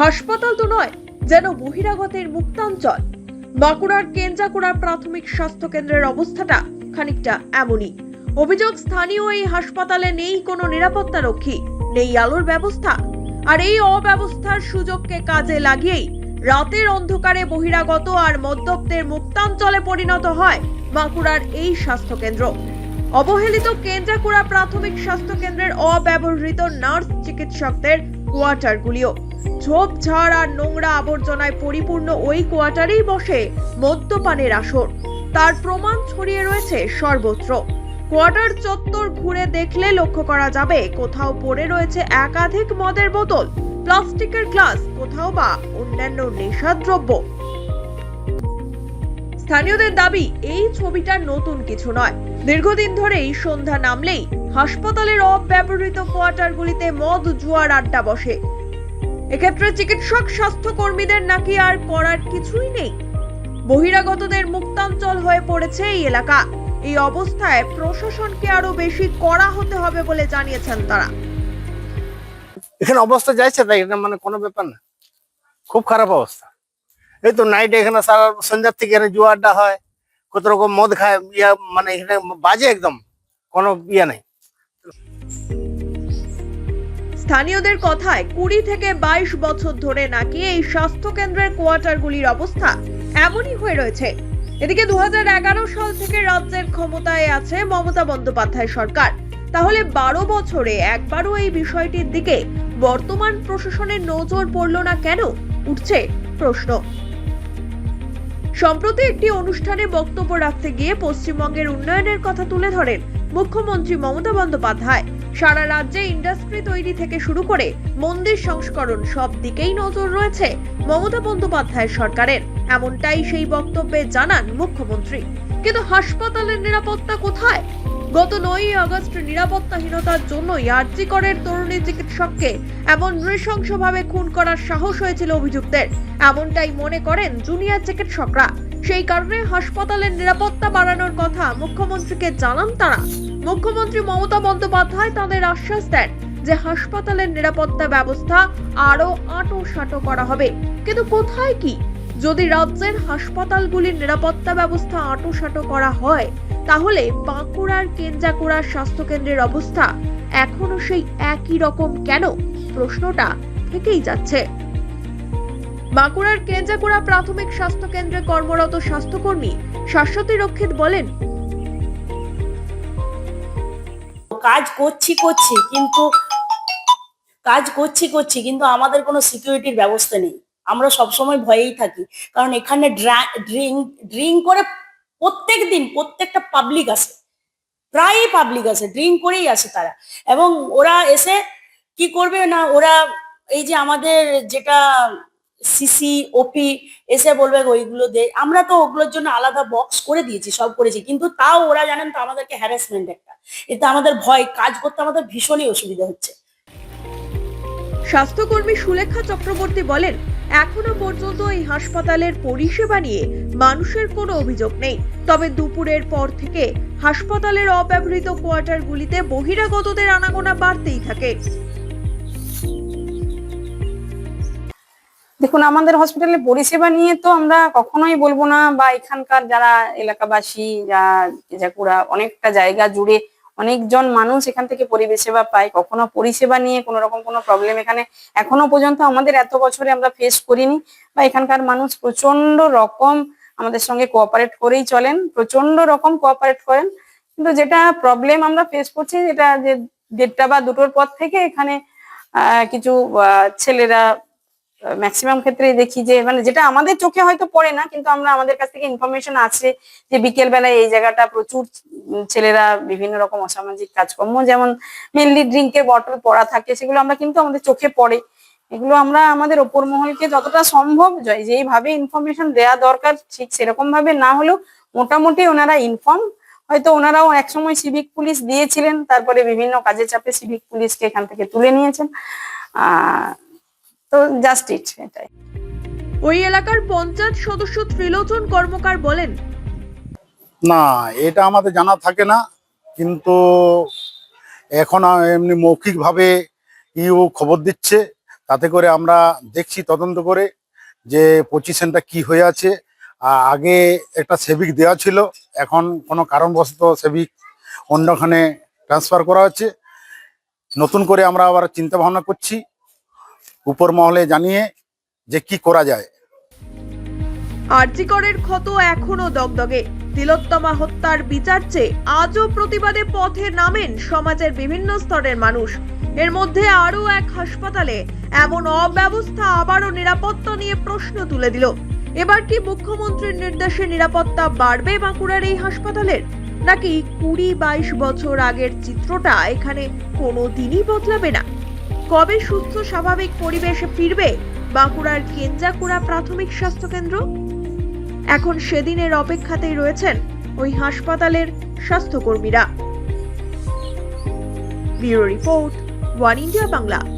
হাসপাতাল তো নয়, যেন বহিরাগতের মুক্তাঞ্চল। বাঁকুড়ার কেঞ্জাকুড়ার প্রাথমিক স্বাস্থ্য কেন্দ্রের অবস্থাটা খানিকটা এমনই। অভিযোগ, স্থানীয় এই হাসপাতালে নেই কোনো নিরাপত্তা রক্ষী নেই আলোর ব্যবস্থা। আর এই অব্যবস্থার সুযোগকে কাজে লাগিয়েই রাতের অন্ধকারে বহিরাগত আর মদ্যপদের মুক্তাঞ্চলে পরিণত হয় বাঁকুড়ার এই স্বাস্থ্য কেন্দ্র অবহেলিত কেন্দ্রাকুড়া প্রাথমিক স্বাস্থ্য কেন্দ্রের অব্যবহৃত নার্স চিকিৎসকদের কোয়ার্টারগুলিও। ঝোপঝাড় আর নোংরা আবর্জনায় পরিপূর্ণ ওই কোয়ার্টারেই বসে মদ্যপানের আসর। তার প্রমাণ ছড়িয়ে রয়েছে সর্বত্র। কোয়ার্টার চত্বর ঘুরে দেখলে লক্ষ্য করা যাবে, কোথাও পড়ে রয়েছে একাধিক মদের বোতল, প্লাস্টিকের গ্লাস, কোথাও বা অন্যান্য নেশাদ্রব্য স্থানীয়দের দাবি, এই ছবিটা নতুন কিছু নয়। দীর্ঘদিন ধরেই সন্ধ্যা নামলেই হাসপাতালের অব্যবহৃত কোয়ার্টারগুলিতে মদ, জুয়ার আড্ডা বসে। এক্ষেত্রে চিকিৎসক, স্বাস্থ্যকর্মীদের নাকি আর করার কিছুই নেই। বহিরাগতদের মুক্তাঞ্চল হয়ে পড়েছে এই এলাকা। এই অবস্থায় প্রশাসনকে আরও বেশি কড়া হতে হবে বলে জানিয়েছেন তারা। এখানে অবস্থা যাইছে তাই, এটা মানে কোনো ব্যাপার না। খুব খারাপ অবস্থা। এই তো নাইটে এখানে সারা সন্ধ্যার থেকে এখানে জুয়া আড্ডা হয়, কত রকম মদ খায়, ইয়া মানে এখানে বাজে একদম, কোনো ইয়ে নেই। স্থানীয়দের কথায় কুড়ি থেকে বাইশ বছর ধরে নাকি এই স্বাস্থ্য কেন্দ্রের কোয়ার্টারগুলির অবস্থা এমনই হয়ে রয়েছে। এদিকে দু সাল থেকে রাজ্যের ক্ষমতায় আছে মমতা বন্দ্যোপাধ্যায় সরকার। তাহলে বারো বছরে একবারও এই বিষয়টির দিকে বর্তমান প্রশাসনের নজর পড়ল না কেন? উঠছে প্রশ্ন। সম্প্রতি একটি অনুষ্ঠানে বক্তব্য রাখতে গিয়ে পশ্চিমবঙ্গের উন্নয়নের কথা তুলে ধরেন মুখ্যমন্ত্রী মমতা বন্দ্যোপাধ্যায়। সারা রাজ্যে ইন্ডাস্ট্রি তৈরি থেকে শুরু করে মন্দির সংস্করণ সব দিকেই নজর রয়েছে মমতা বন্দ্যোপাধ্যায়ের সরকারের। এমনটাই সেই বক্তব্যে জানান মুখ্যমন্ত্রী। কিন্তু হাসপাতালের নিরাপত্তা কোথায়? গত নয়ই আগস্ট নিরাপত্তাহীনতার জন্যই আরজিকরের তরুণী চিকিৎসককে। এমন নৃশংসভাবে খুন করার সাহস হয়েছিল অভিযুক্তের। এমনটাই মনে করেন জুনিয়র চিকিৎসকরা। সেই কারণে হাসপাতালের নিরাপত্তা বাড়ানোর কথা মুখ্যমন্ত্রীকে জানান তারা। মুখ্যমন্ত্রী মমতা বন্দ্যোপাধ্যায় তাদের আশ্বাস দেন যে হাসপাতালের নিরাপত্তা ব্যবস্থা আরও আটো সাটো করা হবে। কিন্তু কোথায় কি? যদি রাজ্যের হাসপাতালগুলির নিরাপত্তা ব্যবস্থা আটো সাটো করা হয়, তাহলে বাঁকুড়ার কেঞ্জাকুড়ার স্বাস্থ্যকেন্দ্রের অবস্থা এখনও সেই একই রকম কেন? প্রশ্নটা থেকেই যাচ্ছে। বাঁকুড়ার কেঞ্জাকুড়া প্রাথমিক স্বাস্থ্য কেন্দ্রে কর্মরত স্বাস্থ্যকর্মী শাশ্বতী রক্ষিত বলেন কাজ করছি করছি, কিন্তু কাজ করছি করছি, কিন্তু আমাদের কোনো সিকিউরিটির ব্যবস্থা নেই। আমরা সবসময় ভয়েই থাকি। কারণ এখানে ড্রিঙ্ক ড্রিঙ্ক করে প্রত্যেক দিন প্রত্যেকটা পাবলিক আসে। প্রায়ই পাবলিক আসে ড্রিঙ্ক করেই আসে তারা। এবং ওরা এসে কি করবে না, ওরা এই যে আমাদের যেটা সিসি ওপি এসে বলবে, ওইগুলো দে আমরা তো ওগুলোর জন্য আলাদা বক্স করে দিয়েছি, সব করেছি। কিন্তু তাও ওরা জানেন তো আমাদেরকে হ্যারাসমেন্ট একটা। এতে আমাদের ভয়, কাজ করতে আমাদের ভীষণই অসুবিধা হচ্ছে। স্বাস্থ্যকর্মী সুলেখা চক্রবর্তী বলেন, এখনও পর্যন্ত এই হাসপাতালের পরিষেবা নিয়ে মানুষের কোনো অভিযোগ নেই। তবে দুপুরের পর থেকে হাসপাতালের অব্যবহৃত কোয়ার্টারগুলিতে বহিরাগতদের আনাগোনা বাড়তেই থাকে। দেখুন, আমাদের হসপিটালে পরিষেবা নিয়ে তো আমরা কখনোই বলব না, বা এখানকার যারা এলাকাবাসী, যা জাকুড়া অনেকটা জায়গা জুড়ে অনেকজন মানুষ এখান থেকে পরিষেবা পায়। কখনো পরিষেবা নিয়ে কোনো রকম কোনো প্রবলেম এখানে এখনও পর্যন্ত আমাদের এত বছরে আমরা ফেস করিনি, বা এখানকার মানুষ প্রচণ্ড রকম আমাদের সঙ্গে কোঅপারেট করেই চলেন প্রচণ্ড রকম কোঅপারেট করেন। কিন্তু যেটা প্রবলেম আমরা ফেস করছি, যেটা যে দেড়টা বা দুটোর পর থেকে এখানে কিছু ছেলেরা ম্যাক্সিমাম ক্ষেত্রে দেখি যে মানে যেটা আমাদের চোখে হয়তো পড়ে না, কিন্তু আমরা আমাদের কাছ থেকে ইনফরমেশন আছে যে বিকেল বেলায় এই জায়গাটা প্রচুর ছেলেরা বিভিন্ন রকম অসামাজিক কাজকর্ম, যেমন মেনলি ড্রিঙ্কের বটল পড়া থাকে, সেগুলো আমরা কিন্তু আমাদের চোখে পড়ে। এগুলো আমরা আমাদের ওপর মহলকে যতটা সম্ভব যেইভাবে ইনফরমেশন দেওয়া দরকার, ঠিক সেরকম ভাবে না হলেও মোটামুটি ওনারা ইনফর্ম হয়তো ওনারাও একসময় সিভিক পুলিশ দিয়েছিলেন, তারপরে বিভিন্ন কাজে চাপে সিভিক পুলিশকে এখান থেকে তুলে নিয়েছেন। আহ তো জাস্ট ইট এটাই। ওই এলাকার পঞ্চায়েত সদস্য ত্রিলোচন কর্মকার বলেন না এটা আমাদের জানা থাকে না কিন্তু এখন এমনি মৌখিকভাবে ইউ খবর দিচ্ছে তাতে করে আমরা দেখছি তদন্ত করে যে পজিশনটা কি হয়ে আছে। আগে একটা সেভিক দেওয়া ছিল এখন কোনো কারণবশত সেভিক অন্যখানে ট্রান্সফার করা হচ্ছে। নতুন করে আমরা আবার চিন্তা ভাবনা করছি উপর মহলে জানিয়ে যে কি করা যায়। আরজিকরের ক্ষত এখনও দগদগে। তিলোত্তমা হত্যার বিচার চেয়ে আজও প্রতিবাদে পথে নামেন সমাজের বিভিন্ন স্তরের মানুষ। এর মধ্যে আরও এক হাসপাতালে এমন অব্যবস্থা আবারও নিরাপত্তা নিয়ে প্রশ্ন তুলে দিল। এবার কি মুখ্যমন্ত্রীর নির্দেশে নিরাপত্তা বাড়বে বাঁকুড়ার এই হাসপাতালের? নাকি কুড়ি বাইশ বছর আগের চিত্রটা এখানে কোনো দিনই বদলাবে না? কবে সুস্থ স্বাভাবিক পরিবেশে ফিরবে? বাঁকুড়ার কেঞ্জাকুড়া প্রাথমিক স্বাস্থ্য কেন্দ্র এখন সেদিনের অপেক্ষাতেই রয়েছেন ওই হাসপাতালের স্বাস্থ্যকর্মীরা। Bureau report, one India Bangla.